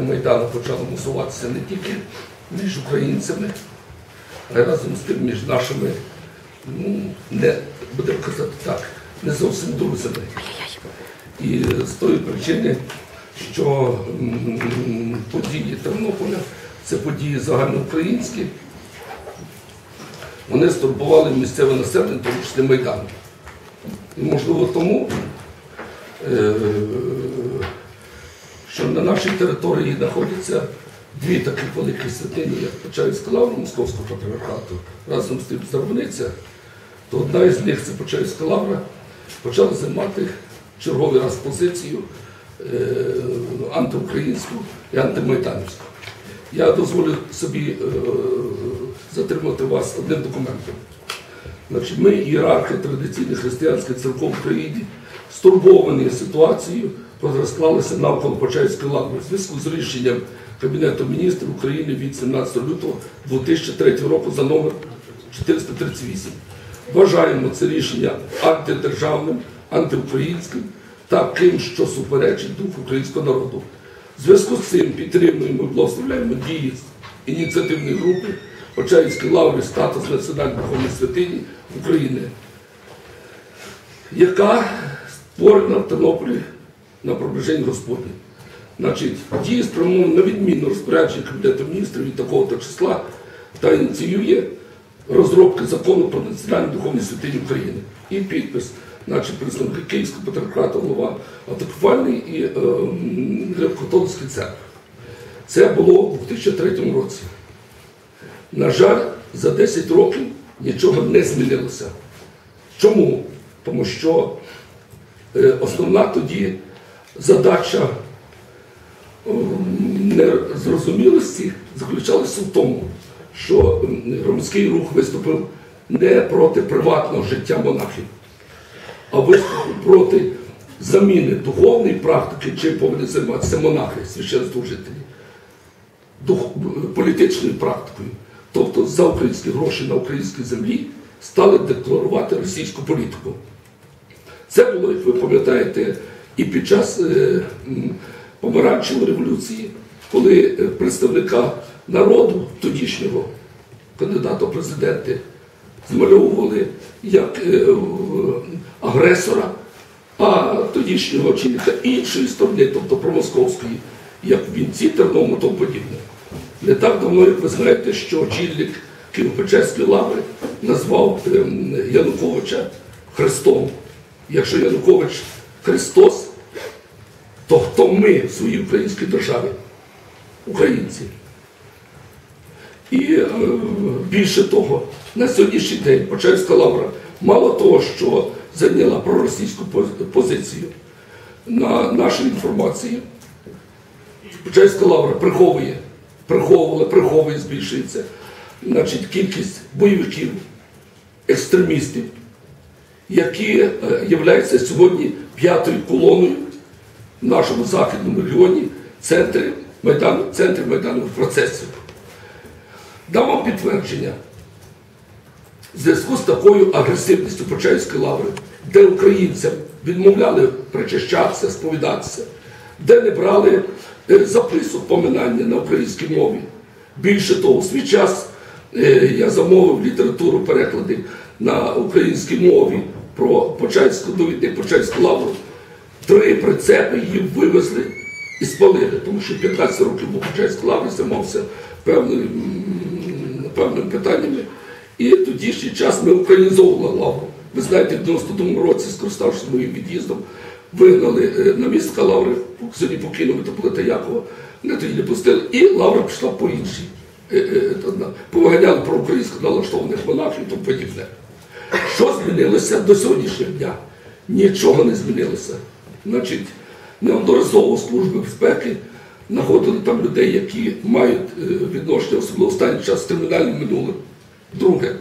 Майдану почало мусуватися не тільки між українцями, а й разом з тим між нашими, ну, не, будемо казати так, не зовсім друзями. І з тої причини, що події Тернополя це події загальноукраїнські, вони стурбували місцеве населення, тому числі Майдан. І можливо тому, е, що на нашій території знаходяться дві такі великі святині, як Почаївська лавра Московського патріархату, разом з тим Зарваниця, то одна із них це Почаївська лавра, почала займати черговий раз позицію е, антиукраїнську і антимайданівську. Я дозволю собі е, затримати вас одним документом. Значить, ми, ієрархи традиційних християнських церков в Україні, стурбовані ситуацією, яка навколо Почаївської лаври в зв'язку з рішенням Кабінету міністрів України від 17 лютого 2003 року за номер 438. Вважаємо це рішення антидержавним, антиукраїнським, таким, що суперечить духу українського народу. В зв'язку з цим підтримуємо і благословляємо дії ініціативної групи Почаївської лаври статус національної духовної святині України, яка створена в Тернополі на приближенні Господні. Значить, дії спрямовані на відмінно розпорядження Кабінету міністрів від такого-то числа та ініціює розробки закону про національну духовну святиню України. І підпис, значить, представники Київського патріархату, голова автокефальний і е, м, Греко-католицької церкви. Це було у 2003 році. На жаль, за 10 років нічого не змінилося. Чому? Тому що е, основна тоді задача ем, незрозумілості заключалася в тому, що ем, громадський рух виступив не проти приватного життя монахів, а виступив проти заміни духовної практики, чим повинні займатися монахи, священнослужителі політичною практикою. Тобто за українські гроші на українській землі стали декларувати російську політику. Це було, як ви пам'ятаєте, і під час е, помаранчевої революції, коли е, представника народу тодішнього кандидата в президенти змальовували як е, агресора, а тодішнього очільника іншої сторони, тобто промосковської, як в вінці Терному тому подібне. Не так давно, як ви знаєте, що очільник Києво-Печерської лаври назвав ем, Януковича Христом. Якщо Янукович Христос, то хто ми в своїй українській державі? Українці. І е, більше того, на сьогоднішній день Почаївська лавра мало того, що зайняла проросійську позицію на нашій інформації, Почаївська лавра приховує, приховувала, приховує, збільшується значить, кількість бойовиків, екстремістів, які е, являються сьогодні п'ятою колоною в нашому західному регіоні центрі Майдану, центрі майданових процесів. Дам вам підтвердження. В зв'язку з такою агресивністю Почаївської лаври, де українцям відмовляли причащатися, сповідатися, де не брали е, записок поминання на українській мові. Більше того, у свій час е, я замовив літературу переклади на українській мові про Почаївську довідник Почаївську лавру. Три прицепи її вивезли і спалили, тому що 15 років був Почаївській лаврі займався певним, м, певними питаннями. І тодішній час ми українізовували лавру. Ви знаєте, в 92-му році, скориставшись моїм від'їздом, вигнали е, на містка лаври, сьогодні покійного митрополита Якова, не тоді не пустили, і лавра пішла по іншій. Е, е, Повиганяли про українську налаштованих монахів і тому подібне. Що змінилося до сьогоднішнього дня? Нічого не змінилося. Значить, неодноразово служби безпеки знаходили там людей, які мають е, відношення, особливо останній час з кримінальним минулим. Друге,